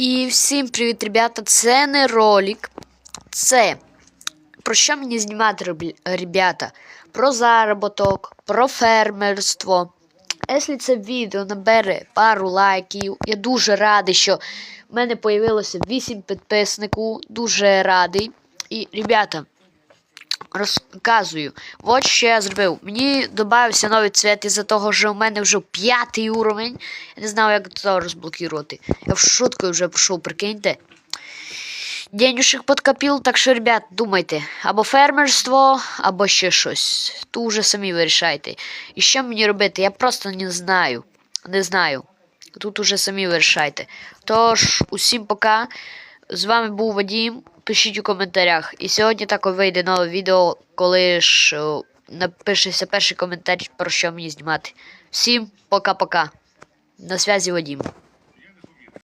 І всім привіт, ребята! Це не ролик. Це про що мені знімати, ребята? Про заробіток, про фермерство. Якщо це відео набере пару лайків, я дуже радий, що в мене появилося 8 підписників. Дуже радий. І, ребята, розказую. От що я зробив. Мені додався новий цвет із-за того, що у мене вже п'ятий уровень. Я не знав, як це розблокувати. Я в шутку вже пішов, прикиньте. Денюшек подкопив, так що, ребят, думайте, або фермерство, або ще щось. Тут вже самі вирішайте. І що мені робити? Я просто не знаю. Не знаю. Тут уже самі вирішайте. Тож, усім пока. З вами був Вадім. Пишіть у коментарях. І сьогодні також вийде нове відео, коли ж о, напишеться перший коментар, про що мені знімати. Всім пока-пока. На связі Вадім.